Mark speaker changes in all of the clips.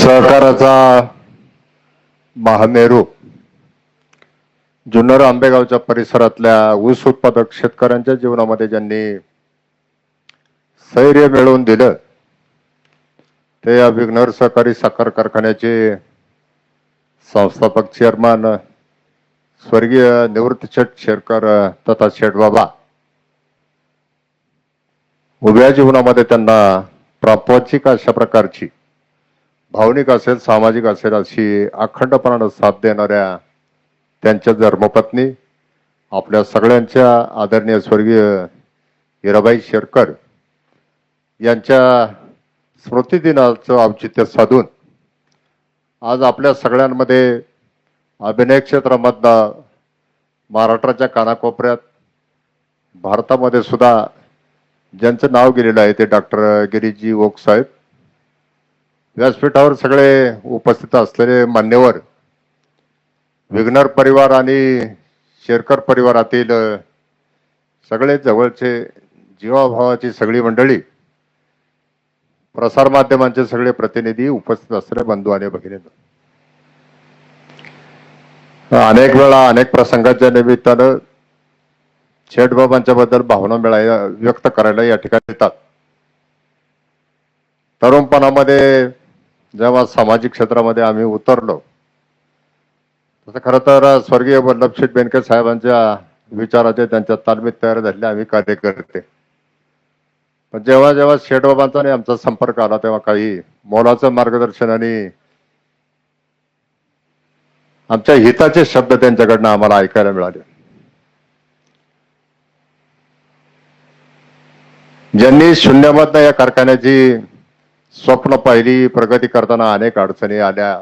Speaker 1: सहकाराचा महामेरू. जुन्नर आंबेगावच्या परिसरातल्या ऊस उत्पादक शेतकऱ्यांच्या जीवनामध्ये ज्यांनी स्थैर्य मिळवून दिलं ते या विघ्नर सहकारी साखर कारखान्याचे संस्थापक चेअरमन स्वर्गीय निवृत्त शेठ शेरकर तथा शेठबाबा उभ्या जीवनामध्ये त्यांना प्रापंचिक अशा प्रकारची भावनिक असेल सामाजिक असेल अशी अखंडपणानं साथ देणाऱ्या त्यांच्या धर्मपत्नी आपल्या सगळ्यांच्या आदरणीय स्वर्गीय हिराबाई शेरकर यांच्या स्मृतिदिनाचं औचित्य साधून आज आपल्या सगळ्यांमध्ये अभिनय क्षेत्रामधनं महाराष्ट्राच्या कानाकोपऱ्यात भारतामध्ये सुद्धा ज्यांचं नाव गेलेलं आहे ते डॉक्टर गिरीजी ओक साहेब व्यासपीठावर सगळे उपस्थित असलेले मान्यवर विघ्नर परिवार आणि शेरकर परिवारातील सगळे जवळचे जीवाभावाची सगळी मंडळी प्रसारमाध्यमांचे सगळे प्रतिनिधी उपस्थित असलेले बंधू आणि भगिनी अनेक वेळा अनेक प्रसंगाच्या निमित्तानं शेठबाबांच्या बद्दल भावना मिळायला व्यक्त करायला या ठिकाणी येतात. तरुणपणामध्ये जेव्हा सामाजिक क्षेत्रामध्ये आम्ही उतरलो तसं खरं तर स्वर्गीय वल्लभशेठ बेनके साहेबांच्या विचाराचे त्यांच्या तालमीत तयार झालेले आम्ही कार्यकर्ते. पण जेव्हा जेव्हा शेठबाबांचा आणि आमचा संपर्क आला तेव्हा काही मोलाचं मार्गदर्शन आणि आमच्या हिताचे शब्द त्यांच्याकडनं आम्हाला ऐकायला मिळाले. ज्यांनी शून्यामधनं या कारखान्याची स्वप्न पाहिली प्रगती करताना अनेक अडचणी आल्या.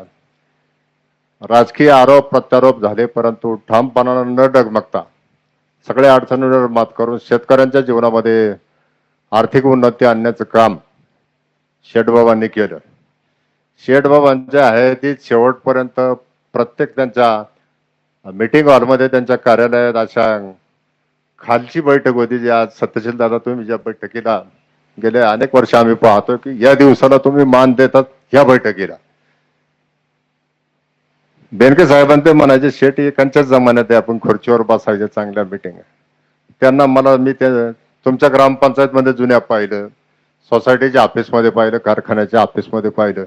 Speaker 1: राजकीय आरोप प्रत्यारोप झाले परंतु ठामपणानं न डगमगता सगळ्या अडचणींवर मात करून शेतकऱ्यांच्या जीवनामध्ये आर्थिक उन्नती आणण्याचं काम शेठबाबांनी केलं. शेठबाबांच्या हयातीत शेवटपर्यंत प्रत्येक त्यांच्या मीटिंग हॉलमध्ये त्यांच्या कार्यालयात अशा खालची बैठक होती जी आज सत्यशील दादा तुम्ही ज्या बैठकीला गेले अनेक वर्ष आम्ही पाहतो की या दिवसाला तुम्ही मान देतात ह्या बैठकीला. बेनके साहेबांचे ते म्हणायचे शेट एकांच्याच जमान्यात आहे आपण खुर्चीवर बसायचे चांगल्या मिटिंग त्यांना मला मी ते तुमच्या ग्रामपंचायत मध्ये जुन्या पाहिलं सोसायटीच्या ऑफिसमध्ये पाहिलं कारखान्याच्या ऑफिसमध्ये पाहिलं.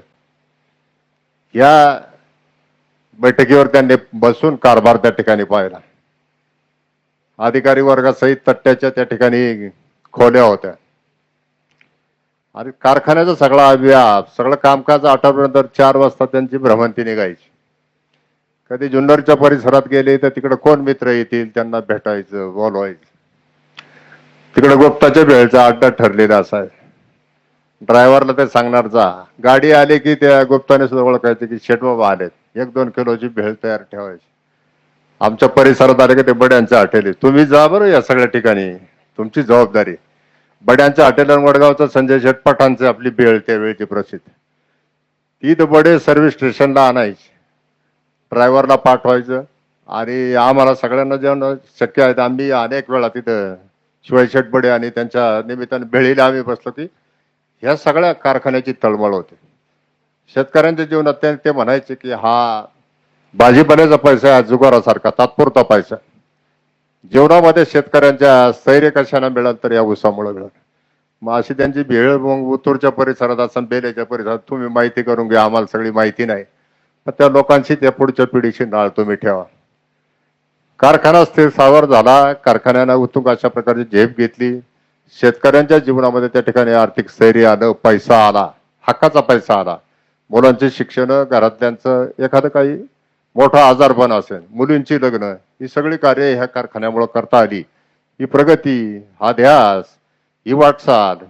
Speaker 1: या बैठकीवर त्यांनी बसून कारभार त्या ठिकाणी पाहिला. अधिकारी वर्गासहित तट्ट्याच्या त्या ठिकाणी खोल्या होत्या. आणि कारखान्याचा सगळा व्याप सगळं कामकाज आठवल्यानंतर चार वाजता त्यांची भ्रमंती निघायची. कधी जुन्नरच्या परिसरात गेले तर तिकडे कोण मित्र येतील? त्यांना भेटायचं बोलवायचं. तिकडे गुप्ताच्या भेळचा अड्डा ठरलेला असायचा ड्रायव्हरला ते सांगणार जा. गाडी आली की त्या गुप्ताने सुद्धा ओळखायचं की शेटबाबा आलेत. एक दोन किलोची भेळ तयार ठेवायची. आमच्या परिसरात आले की ते बड्यांच्या हॉटेल तुम्ही जा बरं या सगळ्या ठिकाणी. तुमची जबाबदारी. बड्यांचा हॉटेल वडगावचं संजय शेठ आपली आपली त्यावेळी ती प्रसिद्ध. ती तर बडे सर्व्हिस स्टेशनला आणायची. ड्रायव्हरला पाठवायचं. आणि आम्हाला सगळ्यांना जेवण शक्य आहे तर आम्ही अनेक वेळा तिथं शिवाय शेटबडे आणि त्यांच्या निमित्ताने भेळीला आम्ही बसलो की ह्या सगळ्या कारखान्याची तळमळ होते. शेतकऱ्यांच्या जीवनात ते ते म्हणायचे की हा भाजीपाल्याचा पैसा आहे हा जुगारासारखा तात्पुरता पैसा. जीवनामध्ये शेतकऱ्यांच्या स्थैर्य कशाने मिळाल तर या ऊसामुळे मिळाल. मग अशी त्यांची भेळ मग उतूरच्या परिसरात असं बेलेच्या परिसरात तुम्ही माहिती करून घ्या आम्हाला सगळी माहिती नाही. पण त्या लोकांशी त्या पुढच्या पिढीशी नाळ तुम्ही ठेवा. कारखाना स्थिर सावर झाला कारखान्यानं उत्तुंग अशा प्रकारची झेप घेतली. शेतकऱ्यांच्या जीवनामध्ये त्या ठिकाणी आर्थिक स्थैर्य आलं पैसा आला हक्काचा पैसा आला. मुलांचे शिक्षण घरातल्यांचं एखादं काही मोठा आजारपण असेल मुलींची लग्न ही सगळी कार्य ह्या कारखान्यामुळे करता आली. ही प्रगती हा ध्यास ही वाटचाल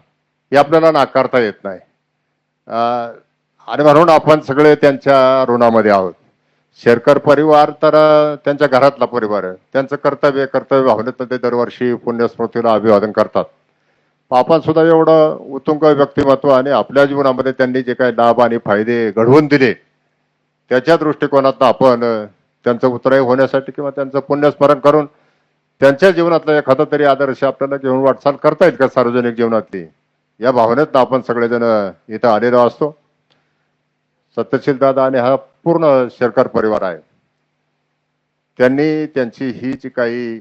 Speaker 1: ही आपल्याला नाकारता येत नाही. आणि म्हणून आपण सगळे त्यांच्या ऋणामध्ये आहोत. शेरकर परिवार तर त्यांच्या घरातला परिवार आहे. त्यांचं कर्तव्य कर्तव्य भावनेतनं ते दरवर्षी पुण्यस्मृतीला अभिवादन करतात. आपण सुद्धा एवढं उत्तुंग व्यक्तिमत्व आणि आपल्या जीवनामध्ये त्यांनी जे काही लाभ आणि फायदे घडवून दिले त्याच्या दृष्टिकोनातनं आपण त्यांचं उत्तराई होण्यासाठी किंवा त्यांचं पुण्यस्मरण करून त्यांच्या जीवनातला एखादा तरी आदर्श आपल्याला घेऊन वाटचाल करता येईल का सार्वजनिक जीवनातली? या भावनेतनं आपण सगळेजण इथं आलेलो असतो. सत्यशील दादा आणि हा पूर्ण शेरकर परिवार आहे. त्यांनी त्यांची ही जी काही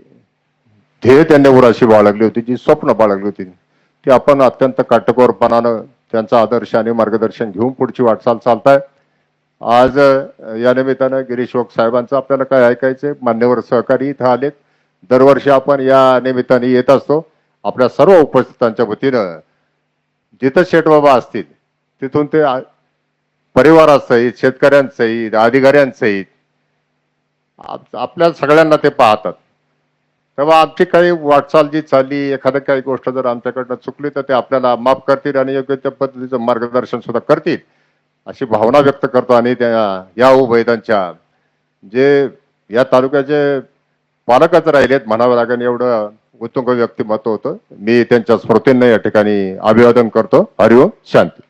Speaker 1: ध्येय त्यांनी उराशी बाळगली होती जी स्वप्न बाळगली होती. ती आपण अत्यंत काटकोरपणानं त्यांचा आदर्श आणि मार्गदर्शन घेऊन पुढची वाटचाल चालताय. आज या निमित्तानं गिरीश ओक साहेबांचं आपल्याला काय ऐकायचं मान्यवर सहकारी इथं आलेत. दरवर्षी आपण या निमित्ताने येत असतो. आपल्या सर्व उपस्थितांच्या वतीनं जिथं शेठबाबा असतील तिथून ते परिवारासहित शेतकऱ्यांसहित अधिकाऱ्यांसहित आप- आपल्या सगळ्यांना ते पाहतात. तेव्हा आमची काही वाटचाल जी चालली एखाद्या काही गोष्ट जर आमच्याकडनं चुकली तर ते आपल्याला माफ करतील आणि योग्य त्या पद्धतीचं मार्गदर्शन सुद्धा करतील. अशी भावना व्यक्त करतो आणि त्या या उभयदांच्या जे या तालुक्याचे पालकच राहिलेत म्हणावं लागेल एवढं उत्तुंग व्यक्तिमत्व होतं. मी त्यांच्या स्मृतींना या ठिकाणी अभिवादन करतो. हरिओम शांती.